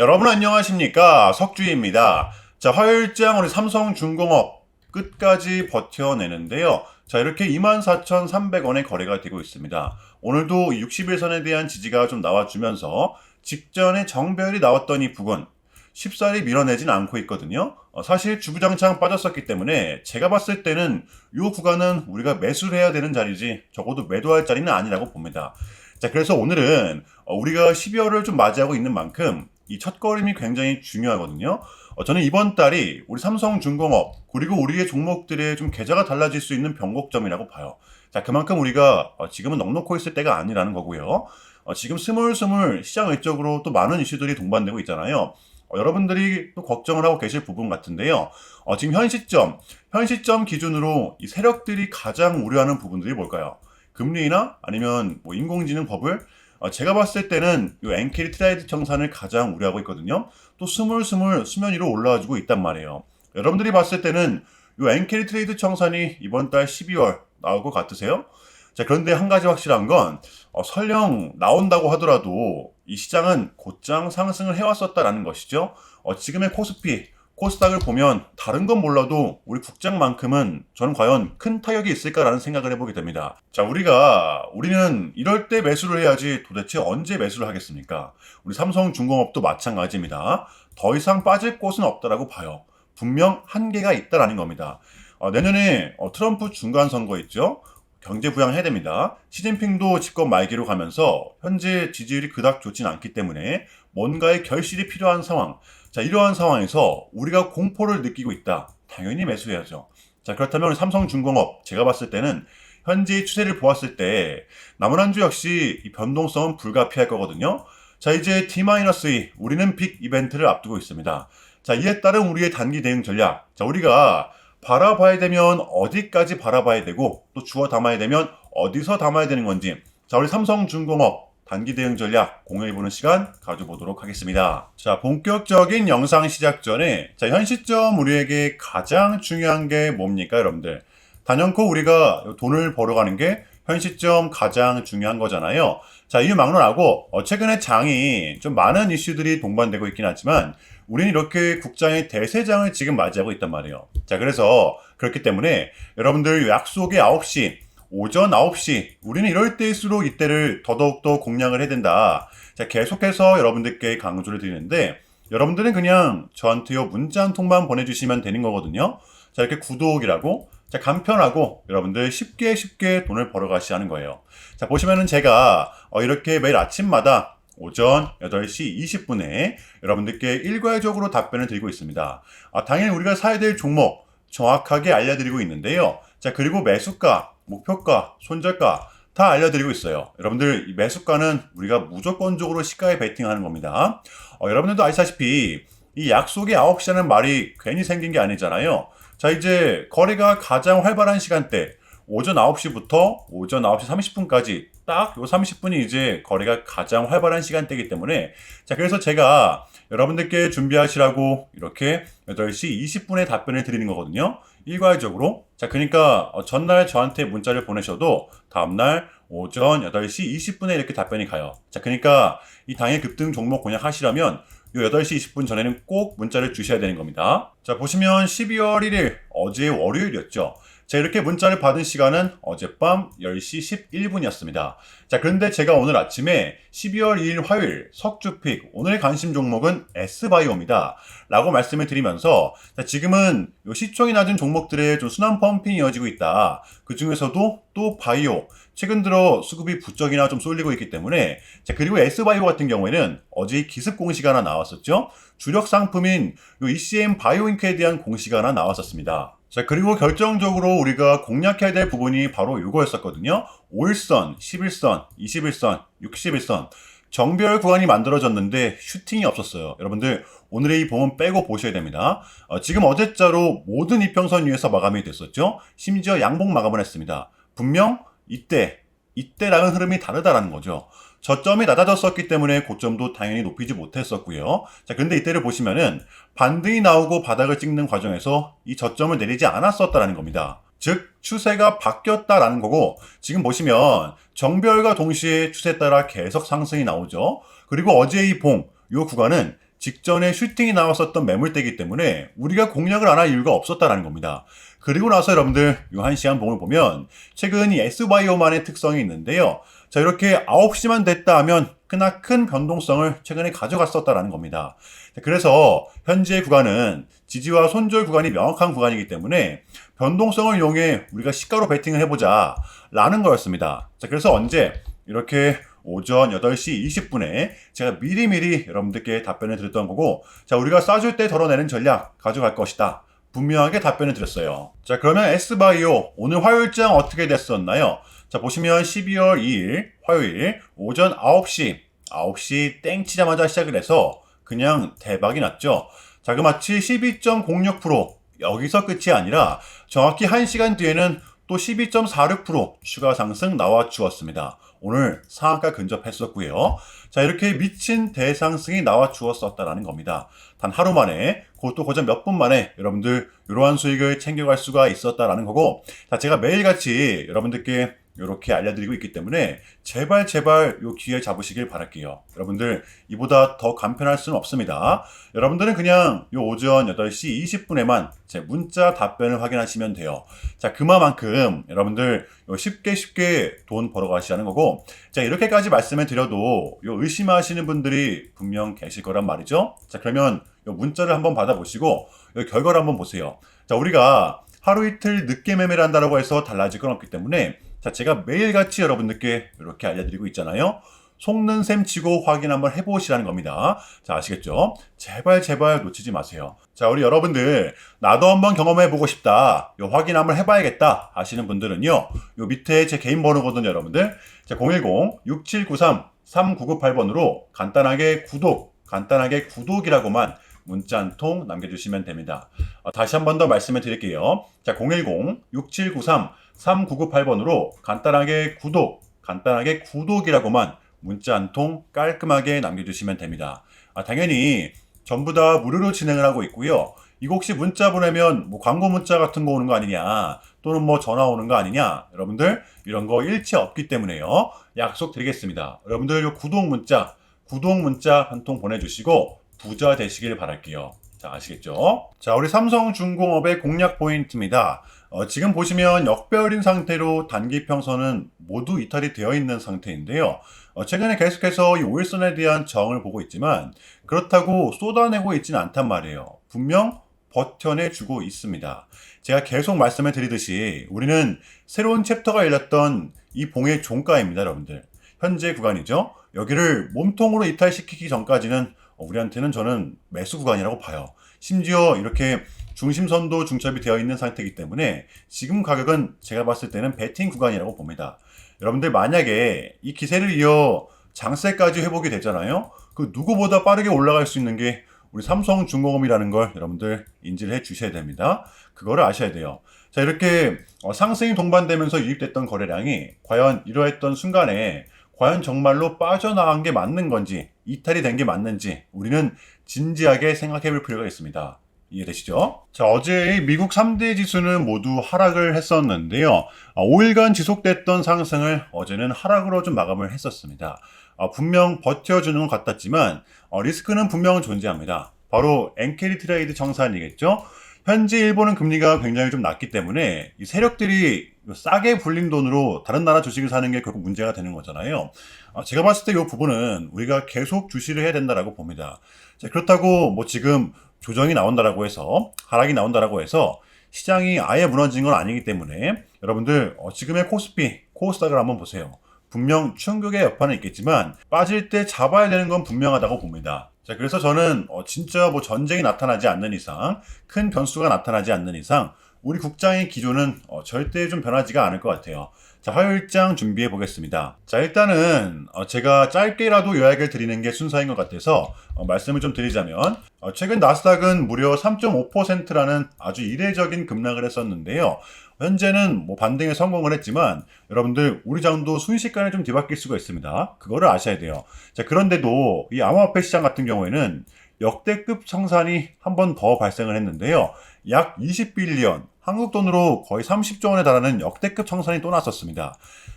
여러분 안녕하십니까 석주입니다. 자 화요일장 우리 삼성중공업 끝까지 버텨내는데요. 자 이렇게 24,300원의 거래가 되고 있습니다. 오늘도 60일선에 대한 지지가 좀 나와주면서 직전에 정별이 나왔던 이 부분 쉽사리 밀어내진 않고 있거든요. 어, 사실 주구장창 빠졌었기 때문에 제가 봤을 때는 이 구간은 우리가 매수를 해야 되는 자리지 적어도 매도할 자리는 아니라고 봅니다. 자 그래서 오늘은 어, 우리가 12월을 좀 맞이하고 있는 만큼 이 첫걸음이 굉장히 중요하거든요. 어, 저는 이번 달이 우리 삼성중공업 그리고 우리의 종목들의 좀 계좌가 달라질 수 있는 변곡점이라고 봐요. 자 그만큼 우리가 어, 지금은 넉넉고 있을 때가 아니라는 거고요. 어, 지금 스물스물 시장 외적으로 또 많은 이슈들이 동반되고 있잖아요. 어, 여러분들이 또 걱정을 하고 계실 부분 같은데요. 어, 지금 현 시점, 현 시점 기준으로 이 세력들이 가장 우려하는 부분들이 뭘까요? 금리나 아니면 뭐 인공지능 버블? 어, 제가 봤을 때는 이 엔케리 트레이드 청산을 가장 우려하고 있거든요. 또 스물스물 수면 위로 올라와주고 있단 말이에요. 여러분들이 봤을 때는 이 엔케리 트레이드 청산이 이번 달 12월 나올 것 같으세요? 자, 그런데 한 가지 확실한 건 어, 설령 나온다고 하더라도 이 시장은 곧장 상승을 해왔었다라는 것이죠. 어, 지금의 코스피, 코스닥을 보면 다른 건 몰라도 우리 국장만큼은 저는 과연 큰 타격이 있을까라는 생각을 해보게 됩니다. 자, 우리가 우리는 이럴 때 매수를 해야지 도대체 언제 매수를 하겠습니까? 우리 삼성중공업도 마찬가지입니다. 더 이상 빠질 곳은 없다라고 봐요. 분명 한계가 있다라는 겁니다. 어, 내년에 어, 트럼프 중간 선거 있죠? 경제 부양해야 됩니다. 시진핑도 집권 말기로 가면서 현재 지지율이 그닥 좋진 않기 때문에 뭔가의 결실이 필요한 상황. 자, 이러한 상황에서 우리가 공포를 느끼고 있다. 당연히 매수해야죠. 자, 그렇다면 삼성중공업 제가 봤을 때는 현재의 추세를 보았을 때 남은 한주 역시 이 변동성은 불가피할 거거든요. 자, 이제 D-2 우리는 빅 이벤트를 앞두고 있습니다. 자, 이에 따른 우리의 단기 대응 전략. 자, 우리가 바라봐야 되면 어디까지 바라봐야 되고 또 주워 담아야 되면 어디서 담아야 되는 건지 자 우리 삼성중공업 단기 대응 전략 공유해보는 시간 가져보도록 하겠습니다. 자 본격적인 영상 시작 전에 자 현 시점 우리에게 가장 중요한 게 뭡니까 여러분들 단연코 우리가 돈을 벌어가는 게 현 시점 가장 중요한 거잖아요. 자, 이유 막론하고 어, 최근에 장이 좀 많은 이슈들이 동반되고 있긴 하지만 우리는 이렇게 국장의 대세장을 지금 맞이하고 있단 말이에요. 자, 그래서 그렇기 때문에 여러분들 약속의 9시, 오전 9시, 우리는 이럴 때일수록 이때를 더더욱더 공략을 해야 된다. 자, 계속해서 여러분들께 강조를 드리는데 여러분들은 그냥 저한테요 문자 한 통만 보내주시면 되는 거거든요. 자, 이렇게 구독이라고 자, 간편하고 여러분들 쉽게 쉽게 돈을 벌어가시 하는 거예요. 자, 보시면은 제가 어, 이렇게 매일 아침마다 오전 8시 20분에 여러분들께 일괄적으로 답변을 드리고 있습니다. 아, 당연히 우리가 사야 될 종목 정확하게 알려드리고 있는데요. 자, 그리고 매수가, 목표가, 손절가 다 알려드리고 있어요. 여러분들 이 매수가는 우리가 무조건적으로 시가에 베팅하는 겁니다. 어, 여러분들도 아시다시피 이 약속의 9시라는 말이 괜히 생긴 게 아니잖아요. 자, 이제 거래가 가장 활발한 시간대, 오전 9시부터 오전 9시 30분까지 딱 요 30분이 이제 거래가 가장 활발한 시간대이기 때문에 자, 그래서 제가 여러분들께 준비하시라고 이렇게 8시 20분에 답변을 드리는 거거든요. 일괄적으로. 자, 그러니까 어, 전날 저한테 문자를 보내셔도 다음날 오전 8시 20분에 이렇게 답변이 가요. 자, 그러니까 이 당일 급등 종목 공략하시려면 요 8시 20분 전에는 꼭 문자를 주셔야 되는 겁니다. 자, 보시면 12월 1일 어제 월요일이었죠. 자, 이렇게 문자를 받은 시간은 어젯밤 10시 11분이었습니다. 자, 그런데 제가 오늘 아침에 12월 2일 화요일 석주픽 오늘의 관심 종목은 S바이오입니다. 라고 말씀을 드리면서 자, 지금은 요 시총이 낮은 종목들의 좀 순환 펌핑이 이어지고 있다. 그 중에서도 또 바이오 최근 들어 수급이 부쩍이나 좀 쏠리고 있기 때문에 자, 그리고 S바이오 같은 경우에는 어제 기습 공시가 하나 나왔었죠. 주력 상품인 요 ECM 바이오잉크에 대한 공시가 하나 나왔었습니다. 자, 그리고 결정적으로 우리가 공략해야 될 부분이 바로 이거였었거든요. 5일선, 11선, 21선, 61선. 정별 구간이 만들어졌는데 슈팅이 없었어요. 여러분들 오늘의 이 봉은 빼고 보셔야 됩니다. 어, 지금 어제자로 모든 이평선 위에서 마감이 됐었죠. 심지어 양봉 마감을 했습니다. 분명 이때 이때랑은 흐름이 다르다라는 거죠. 저점이 낮아졌었기 때문에 고점도 당연히 높이지 못했었고요. 자, 근데 이때를 보시면은 반등이 나오고 바닥을 찍는 과정에서 이 저점을 내리지 않았었다라는 겁니다. 즉 추세가 바뀌었다라는 거고 지금 보시면 정별과 동시에 추세에 따라 계속 상승이 나오죠. 그리고 어제 이 봉, 이 구간은 직전에 슈팅이 나왔었던 매물대이기 때문에 우리가 공략을 안 할 이유가 없었다라는 겁니다. 그리고 나서 여러분들 이한 시간 봉을 보면 최근 이 S바이오만의 특성이 있는데요. 자 이렇게 9시만 됐다 하면 크나큰 변동성을 최근에 가져갔었다라는 겁니다. 자, 그래서 현재 구간은 지지와 손절 구간이 명확한 구간이기 때문에 변동성을 이용해 우리가 시가로 베팅을 해보자 라는 거였습니다. 자 그래서 언제 이렇게 오전 8시 20분에 제가 미리미리 여러분들께 답변을 드렸던 거고 자 우리가 쏴줄 때 덜어내는 전략 가져갈 것이다. 분명하게 답변을 드렸어요. 자, 그러면 S바이오 오늘 화요일장 어떻게 됐었나요? 자, 보시면 12월 2일 화요일 오전 9시 9시 땡 치자마자 시작을 해서 그냥 대박이 났죠. 자, 그 마치 12.06% 여기서 끝이 아니라 정확히 1시간 뒤에는 또 12.46% 추가 상승 나와 주었습니다. 오늘 상한가 근접했었고요. 자 이렇게 미친 대상승이 나와 주었었다라는 겁니다. 단 하루 만에 그것도 고작 몇 분 만에 여러분들 이러한 수익을 챙겨갈 수가 있었다라는 거고 자 제가 매일같이 여러분들께 이렇게 알려드리고 있기 때문에 제발 제발 요 기회 잡으시길 바랄게요. 여러분들 이보다 더 간편할 수는 없습니다. 여러분들은 그냥 요 오전 8시 20분에만 제 문자 답변을 확인하시면 돼요. 자 그만큼 여러분들 요 쉽게 쉽게 돈 벌어 가시라는 거고 자 이렇게까지 말씀을 드려도 요 의심하시는 분들이 분명 계실 거란 말이죠. 자 그러면 요 문자를 한번 받아보시고 요 결과를 한번 보세요. 자 우리가 하루 이틀 늦게 매매를 한다고 해서 달라질 건 없기 때문에 자, 제가 매일같이 여러분들께 이렇게 알려드리고 있잖아요. 속는 셈 치고 확인 한번 해보시라는 겁니다. 자, 아시겠죠? 제발, 제발 놓치지 마세요. 자, 우리 여러분들, 나도 한번 경험해보고 싶다. 요 확인 한번 해봐야겠다. 하시는 분들은요, 요 밑에 제 개인 번호거든요, 여러분들. 자, 010-6793-3998번으로 간단하게 구독, 간단하게 구독이라고만 문자 한 통 남겨주시면 됩니다. 어, 다시 한 번 더 말씀을 드릴게요. 자, 010-6793-3998번으로 간단하게 구독, 간단하게 구독이라고만 문자 한 통 깔끔하게 남겨주시면 됩니다. 아, 당연히 전부 다 무료로 진행을 하고 있고요. 이거 혹시 문자 보내면 뭐 광고 문자 같은 거 오는 거 아니냐 또는 뭐 전화 오는 거 아니냐 여러분들 이런 거 일체 없기 때문에요 약속 드리겠습니다 여러분들 요 구독 문자 구독 문자 한 통 보내주시고 부자 되시길 바랄게요. 자, 아시겠죠? 자, 우리 삼성중공업의 공략 포인트입니다. 어, 지금 보시면 역별인 상태로 단기 평선은 모두 이탈이 되어 있는 상태인데요. 어, 최근에 계속해서 이 오일선에 대한 정을 보고 있지만 그렇다고 쏟아내고 있지는 않단 말이에요. 분명 버텨내주고 있습니다. 제가 계속 말씀을 드리듯이 우리는 새로운 챕터가 열렸던 이 봉의 종가입니다, 여러분들. 현재 구간이죠. 여기를 몸통으로 이탈시키기 전까지는 어, 우리한테는 저는 매수 구간이라고 봐요. 심지어 이렇게 중심선도 중첩이 되어 있는 상태이기 때문에 지금 가격은 제가 봤을 때는 베팅 구간이라고 봅니다. 여러분들 만약에 이 기세를 이어 장세까지 회복이 되잖아요. 그 누구보다 빠르게 올라갈 수 있는 게 우리 삼성중공업이라는 걸 여러분들 인지를 해 주셔야 됩니다. 그거를 아셔야 돼요. 자, 이렇게 어, 상승이 동반되면서 유입됐던 거래량이 과연 이러했던 순간에 과연 정말로 빠져나간 게 맞는 건지 이탈이 된 게 맞는지 우리는 진지하게 생각해 볼 필요가 있습니다. 이해되시죠? 자, 어제 미국 3대 지수는 모두 하락을 했었는데요. 5일간 아, 지속됐던 상승을 어제는 하락으로 좀 마감을 했었습니다. 아, 분명 버텨주는 것 같았지만 어, 리스크는 분명 존재합니다. 바로 엔캐리 트레이드 청산이겠죠? 현재 일본은 금리가 굉장히 좀 낮기 때문에 이 세력들이 싸게 불린 돈으로 다른 나라 주식을 사는 게 결국 문제가 되는 거잖아요. 아, 제가 봤을 때 이 부분은 우리가 계속 주시를 해야 된다라고 봅니다. 자, 그렇다고 뭐 지금 조정이 나온다라고 해서 하락이 나온다라고 해서 시장이 아예 무너진 건 아니기 때문에 여러분들 어, 지금의 코스피, 코스닥을 한번 보세요. 분명 충격의 여파는 있겠지만 빠질 때 잡아야 되는 건 분명하다고 봅니다. 자, 그래서 저는 어, 진짜 뭐 전쟁이 나타나지 않는 이상, 큰 변수가 나타나지 않는 이상, 우리 국장의 기조는 어, 절대 좀 변하지가 않을 것 같아요. 자, 화요일장 준비해 보겠습니다. 자, 일단은 어, 제가 짧게라도 요약을 드리는 게 순서인 것 같아서 어, 말씀을 좀 드리자면 어, 최근 나스닥은 무려 3.5%라는 아주 이례적인 급락을 했었는데요. 현재는 뭐 반등에 성공을 했지만 여러분들 우리 장도 순식간에 좀 뒤바뀔 수가 있습니다. 그거를 아셔야 돼요. 자, 그런데도 이 암호화폐 시장 같은 경우에는 역대급 청산이 한 번 더 발생을 했는데요. 약 20빌리언, 한국 돈으로 거의 30조 원에 달하는 역대급 청산이 또 났었습니다.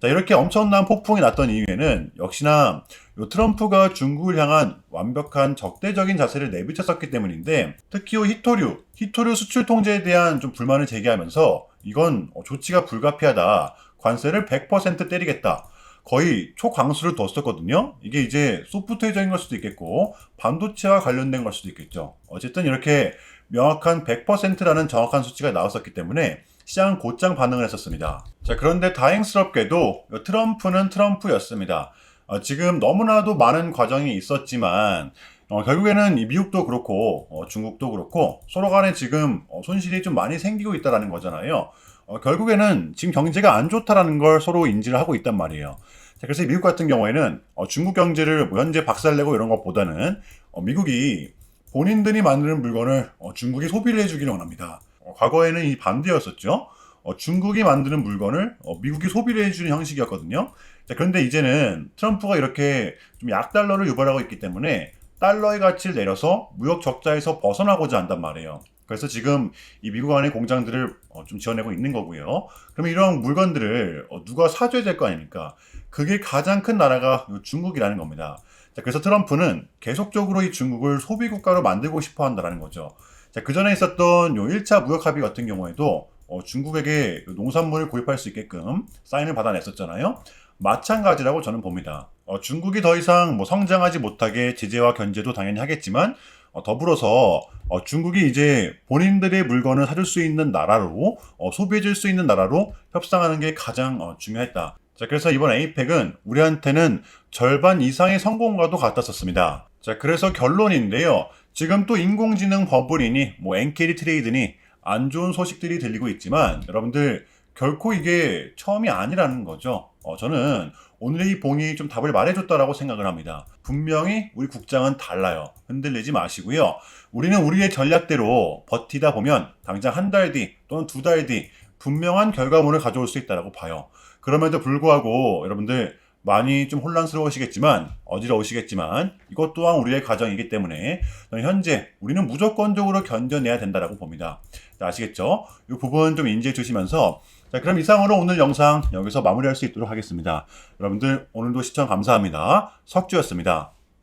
자, 이렇게 엄청난 폭풍이 났던 이유에는 역시나 요 트럼프가 중국을 향한 완벽한 적대적인 자세를 내비쳤었기 때문인데 특히 요 히토류, 히토류 수출 통제에 대한 좀 불만을 제기하면서 이건 어, 조치가 불가피하다. 관세를 100% 때리겠다. 거의 초강수를 뒀었거든요. 이게 이제 소프트웨어적인 걸 수도 있겠고 반도체와 관련된 걸 수도 있겠죠. 어쨌든 이렇게 명확한 100%라는 정확한 수치가 나왔었기 때문에 시장은 곧장 반응을 했었습니다. 자, 그런데 다행스럽게도 트럼프는 트럼프였습니다. 어, 지금 너무나도 많은 과정이 있었지만 어, 결국에는 이 미국도 그렇고 어, 중국도 그렇고 서로 간에 지금 어, 손실이 좀 많이 생기고 있다라는 거잖아요. 어, 결국에는 지금 경제가 안 좋다라는 걸 서로 인지를 하고 있단 말이에요. 자, 그래서 미국 같은 경우에는 어, 중국 경제를 뭐 현재 박살내고 이런 것보다는 어, 미국이 본인들이 만드는 물건을 어, 중국이 소비를 해주기를 원합니다. 어, 과거에는 이 반대였었죠. 어, 중국이 만드는 물건을 어, 미국이 소비를 해주는 형식이었거든요. 자, 그런데 이제는 트럼프가 이렇게 좀 약달러를 유발하고 있기 때문에 달러의 가치를 내려서 무역 적자에서 벗어나고자 한단 말이에요. 그래서 지금 이 미국 안에 공장들을 어, 좀 지어내고 있는 거고요. 그러면 이런 물건들을 어, 누가 사줘야 될 거 아닙니까? 그게 가장 큰 나라가 중국이라는 겁니다. 자, 그래서 트럼프는 계속적으로 이 중국을 소비 국가로 만들고 싶어 한다는 거죠. 자, 그 전에 있었던 요 1차 무역 합의 같은 경우에도 어, 중국에게 농산물을 구입할 수 있게끔 사인을 받아냈었잖아요. 마찬가지라고 저는 봅니다. 어, 중국이 더 이상 뭐 성장하지 못하게 제재와 견제도 당연히 하겠지만 어, 더불어서 어, 중국이 이제 본인들의 물건을 사줄 수 있는 나라로 어, 소비해줄 수 있는 나라로 협상하는 게 가장 어, 중요했다. 자, 그래서 이번 에이펙은 우리한테는 절반 이상의 성공과도 같았었습니다. 자, 그래서 결론인데요. 지금 또 인공지능 버블이니 뭐 엔케리 트레이드니 안 좋은 소식들이 들리고 있지만 여러분들 결코 이게 처음이 아니라는 거죠. 어, 저는 오늘의 이 봉이 좀 답을 말해줬다라고 생각을 합니다. 분명히 우리 국장은 달라요. 흔들리지 마시고요. 우리는 우리의 전략대로 버티다 보면 당장 한 달 뒤 또는 두 달 뒤 분명한 결과물을 가져올 수 있다라고 봐요. 그럼에도 불구하고 여러분들 많이 좀 혼란스러우시겠지만 어지러우시겠지만 이것 또한 우리의 과정이기 때문에 현재 우리는 무조건적으로 견뎌내야 된다라고 봅니다. 자, 아시겠죠? 이 부분 좀 인지해 주시면서 자, 그럼 이상으로 오늘 영상 여기서 마무리할 수 있도록 하겠습니다. 여러분들 오늘도 시청 감사합니다. 석주였습니다.